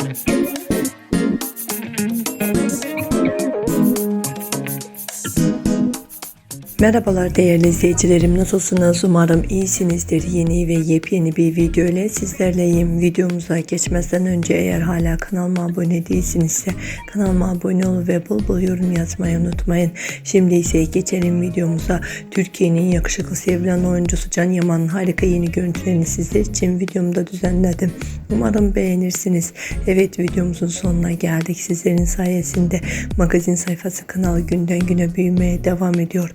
Thank you. Merhabalar değerli izleyicilerim nasılsınız? Umarım iyisinizdir. Yeni ve yepyeni bir video ile sizlerleyim. Videomuza geçmezden önce eğer hala kanalıma abone değilsinizse kanalıma abone ol ve bol bol yorum yazmayı unutmayın. Şimdi ise geçelim videomuza. Türkiye'nin yakışıklı sevilen oyuncusu Can Yaman'ın harika yeni görüntülerini sizler için videomda düzenledim. Umarım beğenirsiniz. Evet videomuzun sonuna geldik. Sizlerin sayesinde magazin sayfası kanalı günden güne büyümeye devam ediyor